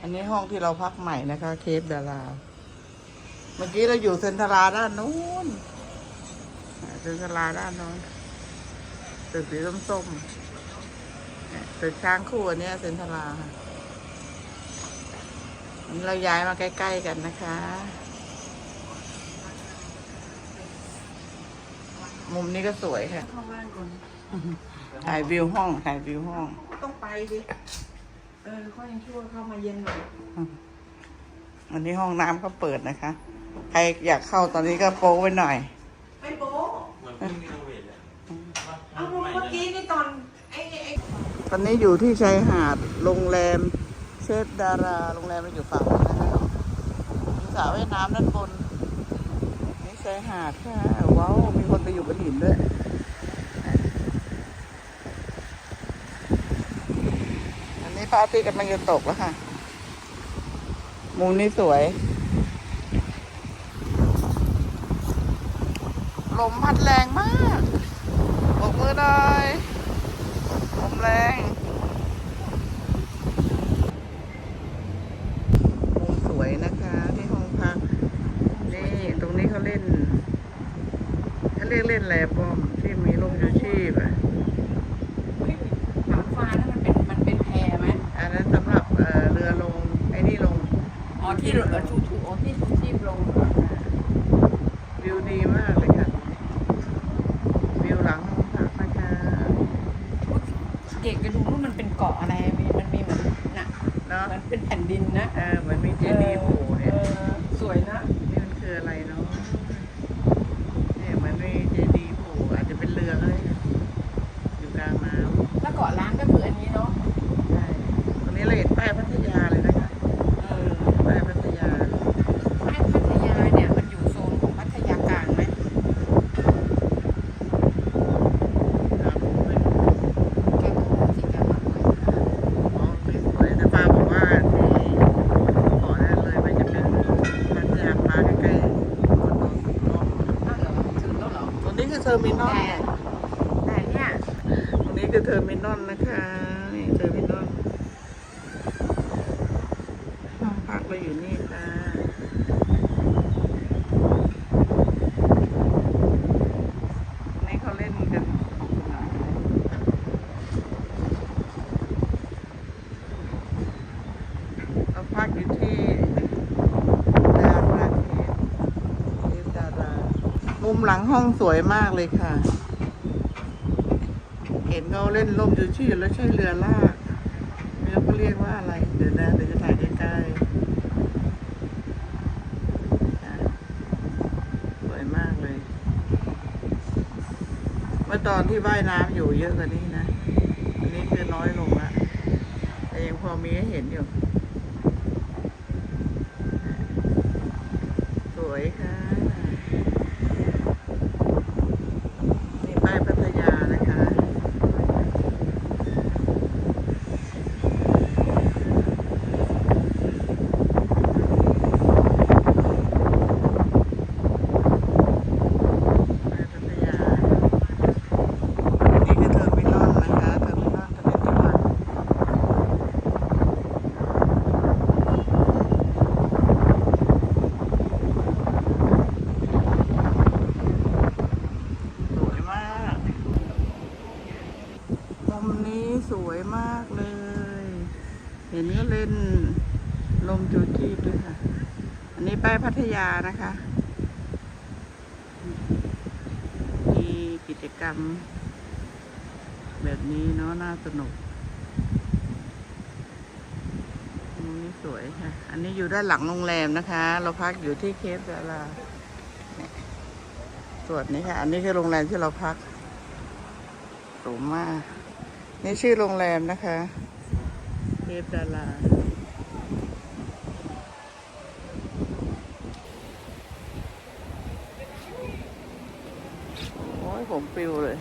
อันนี้ห้องที่เราพักใหม่นะคะ เคปดารา เมื่อกี้เราอยู่เซ็นทราด้านนู้นอ่าเซ็นทราด้านนู้นตึกสีส้มๆเนี่ยตึกช้างคู่อันเนี้ยเซ็นทราค่ะอันนี้เราย้ายมาใกล้ ๆ กันนะคะ มุมนี้ก็สวยค่ะเข้าบ้านก่อนถ่ายวิวห้องถ่ายวิวห้อง ต้องไปดิ เออเขายังชั่วเข้ามาเย็นหน่อยอันนี้ห้องน้ำก็เปิดนะคะ ใครอยากเข้าตอนนี้ก็โป๊ไว้หน่อย ไม่โป๊ะเหมือนเพิ่งรีโนเวทเลยเอาเมื่อกี้นี่ตอนไอ้ไอ้ตอนนี้อยู่ที่ชายหาดโรงแรมเชฟดาราโรงแรมมันอยู่ฝั่งนู้นนะคะมีสระว่ายน้ำด้านบนนี่ชายหาดค่ะว้าวมีคนไปอยู่บนหินด้วย อันนี้พ ระอาทิตย์กำลังจะตกแล้วค่ะ มุมนี้สวย ลมพัดแรงมากบกมือหน่อยลมแรงมุมสวยนะคะที่ห้องพัก นี่ ตรงนี้เขาเล่นเขาเรียกเล่นแลป้อมยูชีพอะ หางฟ้านั่นมันเป็นมันเป็นแพไหม อันนั้นสำหรับเอ่อเรือลง ไอ้นี่ลง อ๋อที่เรือชูชูอ๋อที่ชูชีพลง วิวดีมากเลยค่ะ วิวหลังห้องพักนะคะ เก่งไปดูว่ามันเป็นเกาะอะไรมีมันมีเหมือนน่ะ เนาะ มันเป็นแผ่น ดินนะ เออเหมือนมีเจดีย์โผล่เนี่ย ออสวยนะ นี่มันคืออะไรเนาะเนี่ยเหมือนมีเจดีย์โผล่อาจจะเป็นเรือก็ได้นะอยู่กลางน้ำ แล้วเกาะล้างก็คืออันนี้เนาะ ใช่ตรงนี้เราเห็นป้ายพัทยาเลยนะคะ เออ ป้ายพัทยา ไอ้พัทยาเนี่ยมันอยู่โซนของพัทยากลางไหม ครับ แกก็รู้สิแกว่า อ๋อไม่สวยแต่ป้าบอกว่าที่เกาะนั่นเลยมันจะเป็นพัทยาพาร์คใกล้ๆคนน้องน้อง อ้าวเหรอถึงแล้วเหรอ ตรงนี้คือเทอร์ มินอลแต่แต่เนี่ยตรงนี้คือเทอร์มินอลนะคะนี่เทอร์มินอลห้องพักเราอยู่นี่ค่ะนี่เขาเล่นกัน เราพักอยู่ที่ดาราเทปเทปดารา มุมหลังห้องสวยมากเลยค่ะ เห็นเขาเล่นล่มยูชีพแล้วใช่เรือลากไม่รู้เขาเรียกว่าอะไร เดี๋ยวนะเดี๋ยวจะถ่ายใกล้ๆสวยมากเลย เมื่อตอนที่ว่ายน้ำอยู่เยอะกว่านี้นะ อันนี้คือน้อยลงละแต่ยังพอมีให้เห็นอยู่ สวยค่ะ นี่ป้ายพัทยานะคะ ป้ายพัทยา นี่คือเทอร์มินอลนะคะ เทอร์มินอลทเวนตี้วันสวยมาก มุมนี้สวยมากเลย เห็นก็เลมจูจีบด้วยค่ะ อันนี้ป้ายพัทยานะคะ มีกิจกรรม แบบนี้เนาะน่าสนุกนี้สวยค่ะ อันนี้อยู่ด้านหลังโรงแรมนะคะ เราพักอยู่ที่เคปดาราส่วนนี้ค่ะ อันนี้คือโรงแรมที่เราพักสูงมาก นี่ชื่อโรงแรมนะคะ เคปดารา โอ้ย ผมปลิวเลย